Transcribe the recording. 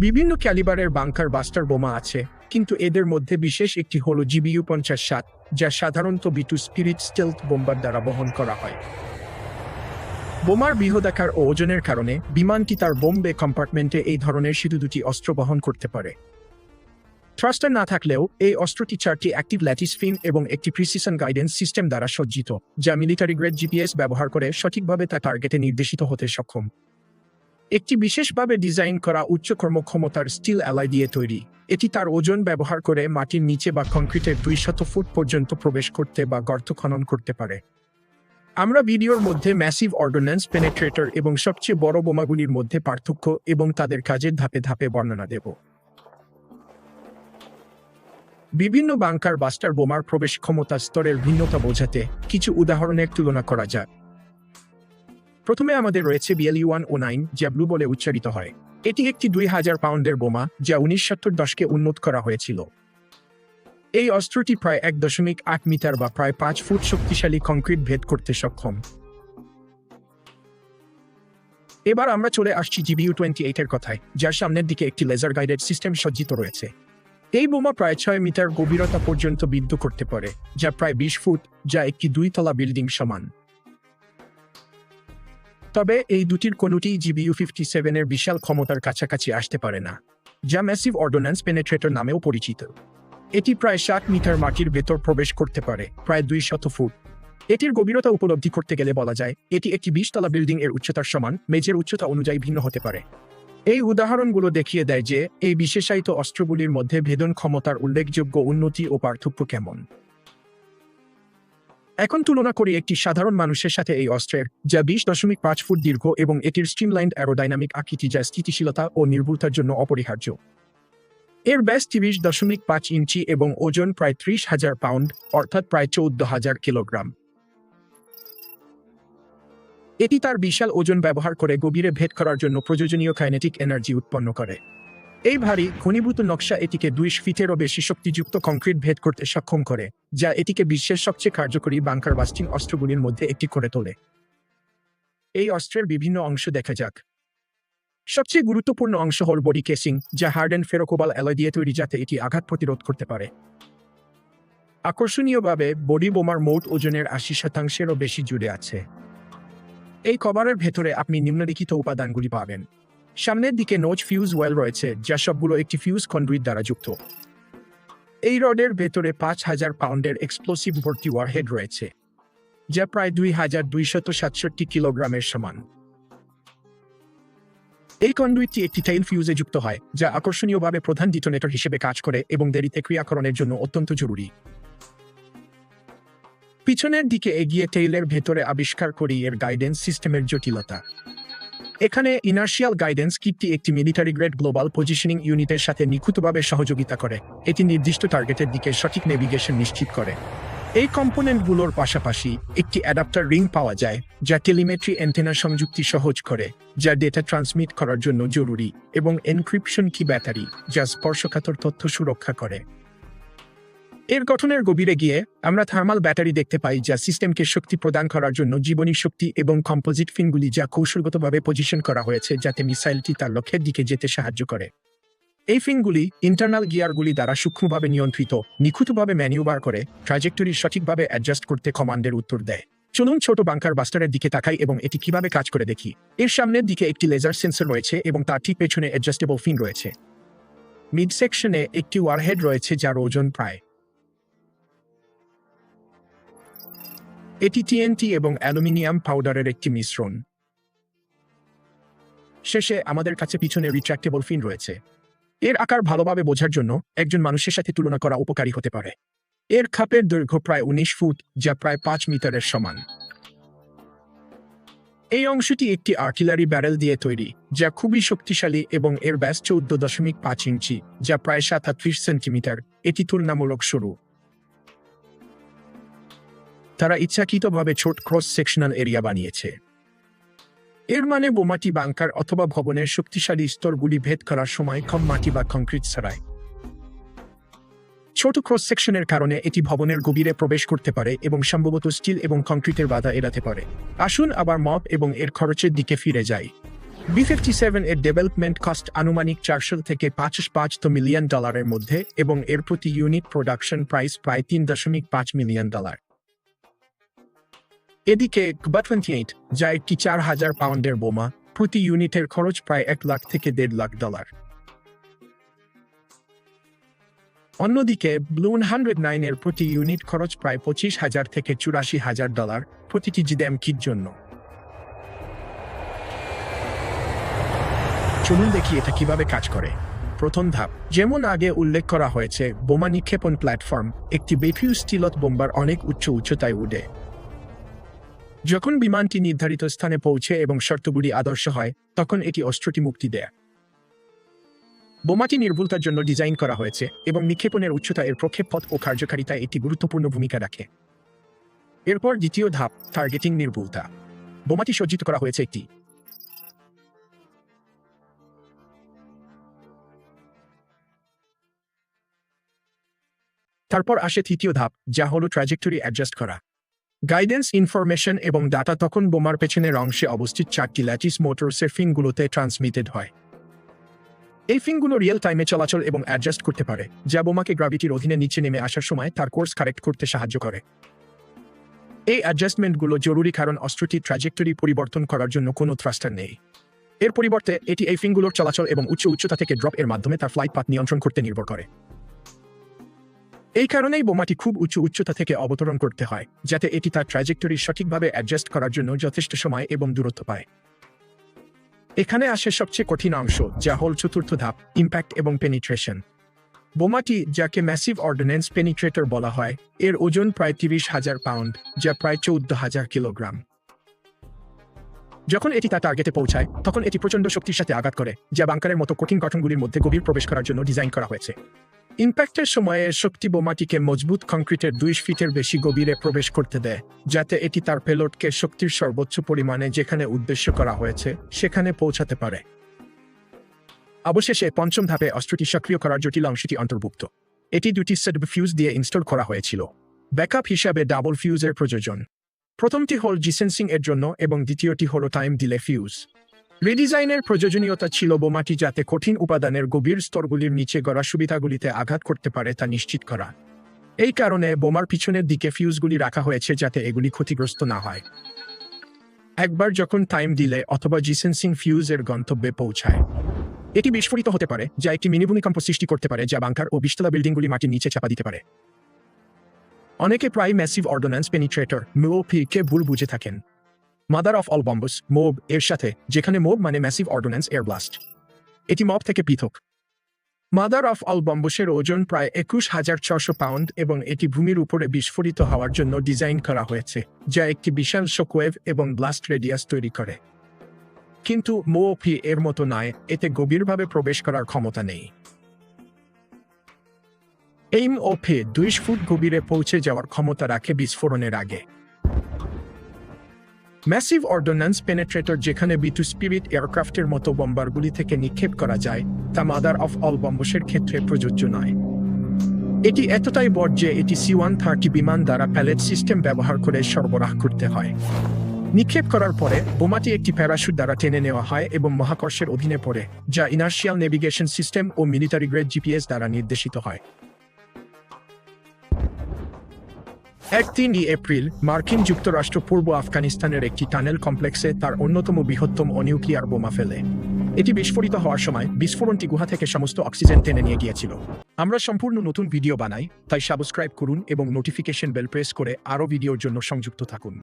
বিভিন্ন ক্যালিবারের bunker buster বোমা আছে, কিন্তু এদের মধ্যে বিশেষ একটি হল জিবিইউ পঞ্চাশ সাত, যা সাধারণত বিটু স্পিরিট স্টেলথ বোম্বার দ্বারা বহন করা হয়। বোমার বৃহদাকার ও ওজনের কারণে বিমানটি তার বোম্বে কম্পার্টমেন্টে এই ধরনের শুধু দুটি অস্ত্র বহন করতে পারে। থ্রাস্টার না থাকলেও এই অস্ত্রটি চারটি অ্যাক্টিভ ল্যাটিস ফিন এবং একটি প্রিসিশন গাইডেন্স সিস্টেম দ্বারা সজ্জিত, যা মিলিটারি গ্রেড জিপিএস ব্যবহার করে সঠিকভাবে তা টার্গেটে নির্দেশিত হতে সক্ষম। একটি বিশেষভাবে ডিজাইন করা উচ্চ কর্মক্ষমতার স্টিল অ্যালাই দিয়ে তৈরি। এটি তার ওজন ব্যবহার করে মাটির নিচে বা কংক্রিটের দুই শত ফুট পর্যন্ত প্রবেশ করতে বা গর্ত খনন করতে পারে। আমরা ভিডিওর মধ্যে ম্যাসিভ অর্ডোন্যান্স, পেনেট্রেটর এবং সবচেয়ে বড় বোমাগুলির মধ্যে পার্থক্য এবং তাদের কাজের ধাপে ধাপে বর্ণনা দেব। বিভিন্ন বাংকার বাস্টার বোমার প্রবেশ ক্ষমতা স্তরের ভিন্নতা বোঝাতে কিছু উদাহরণের তুলনা করা যায় প্রথমে আমাদের রয়েছে বিএলই ওয়ান ও নাইন যা ব্লু বলে উচ্চারিত হয়। এটি একটি দুই হাজার পাউন্ডের বোমা, যা উনিশ সত্তর দশকে উন্নত করা হয়েছিল। এই অস্ত্রটি প্রায় এক দশমিক আট মিটার বা প্রায় পাঁচ ফুট শক্তিশালী কংক্রিট ভেদ করতে সক্ষম। এবার আমরা চলে আসছি জিবিইউ টোয়েন্টি এইটের কথায়, যার সামনের দিকে একটি লেজার গাইডেড সিস্টেম সজ্জিত রয়েছে। এই বোমা প্রায় ছয় মিটার গভীরতা পর্যন্ত বিদ্ধ করতে পারে, যা প্রায় বিশ ফুট, যা একটি দুইতলা বিল্ডিং সমান। তবে এই দুটির কোনোটি জিবিইউ ফিফটি সেভেনের বিশাল ক্ষমতার কাছাকাছি আসতে পারে না, যা ম্যাসিভ অর্ডোন্যান্স পেনেট্রেটর নামেও পরিচিত। এটি প্রায় ষাট মিটার মাটির ভেতর প্রবেশ করতে পারে, প্রায় দুই শত ফুট। এটির গভীরতা উপলব্ধি করতে গেলে বলা যায়, এটি একটি বিশতলা বিল্ডিং এর উচ্চতার সমান মেজের উচ্চতা অনুযায়ী ভিন্ন হতে পারে। এই উদাহরণগুলো দেখিয়ে দেয় যে, এই বিশেষায়িত অস্ত্রগুলির মধ্যে ভেদন ক্ষমতার উল্লেখযোগ্য উন্নতি ও পার্থক্য কেমন। এখন তুলনা করি একটি সাধারণ মানুষের সাথে এই অস্ত্রের, যা বিশ দশমিক পাঁচ ফুট দীর্ঘ এবং এটির স্ট্রিমলাইন্ড অ্যারোডাইনামিক আকৃতি যা স্থিতিশীলতা ও নির্ভুলতার জন্য অপরিহার্য। এর ব্যাস তিরিশ দশমিক পাঁচ ইঞ্চি এবং ওজন প্রায় ত্রিশ হাজার পাউন্ড, অর্থাৎ প্রায় চৌদ্দ হাজার কিলোগ্রাম। এটি তার বিশাল ওজন ব্যবহার করে গভীরে ভেদ করার জন্য প্রয়োজনীয় কাইনেটিক এনার্জি উৎপন্ন করে। এই ভারী, ঘনীভূত নকশা এটিকে দুই ফিটেরও বেশি শক্তিযুক্ত কংক্রিট ভেদ করতে সক্ষম করে, যা এটিকে বিশ্বের সবচেয়ে কার্যকরী বাংকার বাস্টিং অস্ত্রগুলির মধ্যে একটি করে তোলে। এই অস্ত্রের বিভিন্ন অংশ দেখা যাক। সবচেয়ে গুরুত্বপূর্ণ অংশ হল বডি কেসিং, যা হার্ড অ্যান্ড ফেরোকোবাল অ্যালয় দিয়ে তৈরি যাতে এটি আঘাত প্রতিরোধ করতে পারে। আকর্ষণীয়ভাবে, বডি বোমার মোট ওজনের আশি শতাংশেরও বেশি জুড়ে আছে। এই কভারের ভেতরে আপনি নিম্নলিখিত উপাদানগুলি পাবেন। সামনের দিকে নোচ ফিউজ ওয়েল রয়েছে, যা সবগুলো একটি ফিউজ কন্ডুইট দ্বারা যুক্ত। এই রডের ভেতরে পাঁচ হাজার পাউন্ডের এক্সপ্লোসিভ ভর্তি ওয়ারহেড রয়েছে, যা প্রায় দুই হাজার দুইশত সাতষট্টি কিলোগ্রামের সমান। এই কন্ডুইটটি একটি টেইল ফিউজে যুক্ত হয়, যা আকর্ষণীয়ভাবে প্রধান ডিটোনেটর হিসেবে কাজ করে এবং দেরিতে ক্রিয়াকরণের জন্য অত্যন্ত জরুরি। পিছনের দিকে এগিয়ে টেইলের ভেতরে আবিষ্কার করি এর গাইডেন্স সিস্টেমের জটিলতা। এখানে ইনার্শিয়াল গাইডেন্স কিটটি একটি মিলিটারি গ্রেড গ্লোবাল পজিশনিং ইউনিটের সাথে নিখুঁতভাবে সহযোগিতা করে। এটি নির্দিষ্ট টার্গেটের দিকে সঠিক নেভিগেশন নিশ্চিত করে। এই কম্পোনেন্টগুলোর পাশাপাশি একটি অ্যাডাপ্টার রিং পাওয়া যায়, যা টেলিমেট্রি অ্যান্টেনা সংযুক্তি সহজ করে, যা ডেটা ট্রান্সমিট করার জন্য জরুরি, এবং এনক্রিপশন কি ব্যাটারি, যা স্পর্শকাতর তথ্য সুরক্ষা করে। এর গঠনের গভীরে গিয়ে আমরা থার্মাল ব্যাটারি দেখতে পাই, যা সিস্টেমকে শক্তি প্রদান করার জন্য জীবনী শক্তি এবং কম্পোজিট ফিনগুলি যা কৌশলগতভাবে পজিশন করা হয়েছে, যাতে মিসাইলটি তার লক্ষ্যের দিকে যেতে সাহায্য করে। এই ফিনগুলি ইন্টারনাল গিয়ারগুলি দ্বারা সূক্ষ্মভাবে নিয়ন্ত্রিত, নিখুঁতভাবে ম্যানিউভার করে ট্রাজেক্টরি সঠিকভাবে অ্যাডজাস্ট করতে কমান্ডের উত্তর দেয়। চলুন ছোট বাংকার বাস্টারের দিকে তাকাই এবং এটি কীভাবে কাজ করে দেখি। এর সামনের দিকে একটি লেজার সেন্সর রয়েছে এবং তার ঠিক পেছনে অ্যাডজাস্টেবল ফিন রয়েছে। মিড সেকশনে একটি ওয়ারহেড রয়েছে, যার ওজন প্রায় এটি টিএনটি এবং অ্যালুমিনিয়াম পাউডারের একটি মিশ্রণ। শেষে আমাদের কাছে পিছনে রিট্রাক্টেবল ফিন রয়েছে। এর আকার ভালোভাবে বোঝার জন্য একজন মানুষের সাথে তুলনা করা উপকারী হতে পারে। এর খাপের দৈর্ঘ্য প্রায় উনিশ ফুট, যা প্রায় পাঁচ মিটারের সমান। এই অংশটি একটি আর্টিলারি ব্যারেল দিয়ে তৈরি, যা খুবই শক্তিশালী এবং এর ব্যাস চৌদ্দ দশমিক পাঁচ ইঞ্চি, যা প্রায় সাতাত্রিশ সেন্টিমিটার। এটি তুলনামূলক সরু। তারা ইচ্ছাকৃতভাবে ছোট ক্রস সেকশনাল এরিয়া বানিয়েছে। এর মানে বোমাটি বাংকার অথবা ভবনের শক্তিশালী স্তরগুলি ভেদ করার সময় কম মাটি বা কংক্রিট ছাড়ায়। ছোট ক্রস সেকশনের কারণে এটি ভবনের গভীরে প্রবেশ করতে পারে এবং সম্ভবত স্টিল এবং কংক্রিটের বাধা এড়াতে পারে। আসুন আবার মপ এবং এর খরচের দিকে ফিরে যাই। বি ফিফটি সেভেন এর ডেভেলপমেন্ট কস্ট আনুমানিক চারশো থেকে পাঁচ পাঁচ মিলিয়ন ডলারের মধ্যে এবং এর প্রতি ইউনিট প্রোডাকশন প্রাইস প্রায় তিন দশমিক পাঁচ মিলিয়ন ডলার এদিকে টোয়েন্টি এইট যা একটি চার হাজার পাউন্ডের বোমা, প্রতি ইউনিটের খরচ প্রায় এক লাখ থেকে দেড় লাখ ডলার। অন্যদিকে ব্লুন হান্ড্রেড নাইনের প্রতি ইউনিট খরচ প্রায় পঁচিশ হাজার থেকে চুরাশি হাজার ডলার প্রতিটি জিডেম কিট জন্য। চলুন দেখি এটা কীভাবে কাজ করে। প্রথম ধাপ, যেমন আগে উল্লেখ করা হয়েছে, বোমা নিক্ষেপণ প্ল্যাটফর্ম একটি বেফিউ স্টিলত বোম্বার অনেক উচ্চ উচ্চতায় উঠে। যখন বিমানটি নির্ধারিত স্থানে পৌঁছে এবং শর্তগুলি আদর্শ হয়, তখন এটি অস্ত্রটি মুক্তি দেয়। বোমাটি নির্ভুলতার জন্য ডিজাইন করা হয়েছে এবং নিক্ষেপণের উচ্চতা এর প্রক্ষেপপথ ও কার্যকারিতায় একটি গুরুত্বপূর্ণ ভূমিকা রাখে। এরপর দ্বিতীয় ধাপ টার্গেটিং নির্ভুলতা। বোমাটি সজ্জিত করা হয়েছে একটি তারপর আসে তৃতীয় ধাপ, যা হলো ট্র্যাজেক্টরি অ্যাডজাস্ট করা। গাইডেন্স ইনফরমেশন এবং ডাটা তখন বোমার পেছনের অংশে অবস্থিত চারটি ল্যাটিস মোটরসের ফিনগুলোতে ট্রান্সমিটেড হয়। এই ফিনগুলো রিয়েল টাইমে চলাচল এবং অ্যাডজাস্ট করতে পারে, যা বোমাকে গ্রাভিটির অধীনে নিচে নেমে আসার সময় তার কোর্স কারেক্ট করতে সাহায্য করে। এই অ্যাডজাস্টমেন্টগুলো জরুরি কারণ অস্ত্রটির ট্র্যাজেক্টরি পরিবর্তন করার জন্য কোনো থ্রাস্টার নেই। এর পরিবর্তে, এটি এই ফিনগুলোর চলাচল এবং উচ্চ উচ্চতা থেকে ড্রপ এর মাধ্যমে তার ফ্লাইট পাথ নিয়ন্ত্রণ করতে নির্ভর করে। এই কারণেই বোমাটি খুব উঁচু উচ্চতা থেকে অবতরণ করতে হয়, যাতে এটি তার ট্র্যাজেক্টরি সঠিকভাবে অ্যাডজাস্ট করার জন্য যথেষ্ট সময় এবং দূরত্ব পায়। এখানে আসে সবচেয়ে কঠিন অংশ, যা হল চতুর্থ ধাপ ইম্প্যাক্ট এবং পেনিট্রেশন বোমাটি, যাকে ম্যাসিভ অর্ডিন্যান্স পেনিট্রেটর বলা হয়, এর ওজন প্রায় তিরিশ হাজার পাউন্ড যা প্রায় চৌদ্দ হাজার কিলোগ্রাম। যখন এটি তার টার্গেটে পৌঁছায়, তখন এটি প্রচণ্ড শক্তির সাথে আঘাত করে, যা বাংকারের মতো কঠিন গঠনগুলির মধ্যে গভীর প্রবেশ করার জন্য ডিজাইন করা হয়েছে। ইম্প্যাক্টের সময়ে শক্তি বোমাটিকে মজবুত কংক্রিটের দুই ফিটের বেশি গভীরে প্রবেশ করতে দেয়, যাতে এটি তার পেলোডকে শক্তির সর্বোচ্চ পরিমাণে যেখানে উদ্দেশ্য করা হয়েছে, সেখানে পৌঁছাতে পারে। অবশেষে পঞ্চম ধাপে অস্ত্রটি সক্রিয় করার জটিল অংশটি অন্তর্ভুক্ত। এটি দুটি সেট ফিউজ দিয়ে ইনস্টল করা হয়েছিল। ব্যাকআপ হিসাবে ডাবল ফিউজের প্রয়োজন। প্রথমটি হল জিসেন্সিং এর জন্য এবং দ্বিতীয়টি হল টাইম দিলে ফিউজ। রিডিজাইনের প্রয়োজনীয়তা ছিল বোমাটি যাতে কঠিন উপাদানের গভীর স্তরগুলির নিচে গড়া সুবিধাগুলিতে আঘাত করতে পারে তা নিশ্চিত করা। এই কারণে বোমার পিছনের দিকে ফিউজগুলি রাখা হয়েছে যাতে এগুলি ক্ষতিগ্রস্ত না হয়। একবার যখন টাইম দিলে অথবা জিসেন্সিং ফিউজের গন্তব্যে পৌঁছায়, এটি বিস্ফোরিত হতে পারে, যা একটি মিনি ভূমিকম্প সৃষ্টি করতে পারে, যা বাংকার ও বিশতলা বিল্ডিংগুলি মাটির নিচে চাপা দিতে পারে। অনেকে প্রায় ম্যাসিভ অর্ডোন্যান্স পেনিট্রেটর কে ভুল বুঝে থাকেন। Mother of all bombs MOAB এর সাথে, যেখানে মোব মানে ম্যাসিভ অর্ডোন্যান্স এয়ার ব্লাস্ট এটি মব থেকে পৃথক। মাদার অফ অল বম্বসের ওজন প্রায় একুশ হাজার ছশো পাউন্ড এবং এটি ভূমির উপরে বিস্ফোরিত হওয়ার জন্য ডিজাইন করা হয়েছে, যা একটি বিশাল শোকওয়েভ এবং ব্লাস্ট রেডিয়াস তৈরি করে। কিন্তু মোপি এর মতো নয়, এতে গভীরভাবে প্রবেশ করার ক্ষমতা নেই। এইম ওফে দুই ফুট গভীরে পৌঁছে যাওয়ার ক্ষমতা রাখে বিস্ফোরণের আগে। ম্যাসিভ অর্ডোন্যান্স পেনেট্রেটর যেখানে বিটু স্পিরিট এয়ারক্রাফটের মতো বম্বারগুলি থেকে নিক্ষেপ করা যায়, তা মাদার অফ অল বম্বসের ক্ষেত্রে প্রযোজ্য নয়। এটি এতটাই বড় যে এটি সি ওয়ান থার্টি বিমান দ্বারা প্যালেট সিস্টেম ব্যবহার করে সরবরাহ করতে হয়। নিক্ষেপ করার পরে বোমাটি একটি প্যারাশুট দ্বারা টেনে নেওয়া হয় এবং মহাকর্ষের অধীনে পড়ে, যা ইনার্শিয়াল নেভিগেশন সিস্টেম ও মিলিটারি গ্রেড জিপিএস দ্বারা নির্দেশিত হয়। এক তিনই এপ্রিল, মার্কিন যুক্তরাষ্ট্র পূর্ব আফগানিস্তানের একটি টানেল কমপ্লেক্সে তার অন্যতম বৃহত্তম অনিউক্লিয়ার বোমা ফেলে। এটি বিস্ফোরিত হওয়ার সময় বিস্ফোরণটি গুহা থেকে সমস্ত অক্সিজেন টেনে নিয়ে গিয়েছিল। আমরা সম্পূর্ণ নতুন ভিডিও বানাই, তাই সাবস্ক্রাইব করুন এবং নোটিফিকেশন বেল প্রেস করে আরও ভিডিওর জন্য সংযুক্ত থাকুন।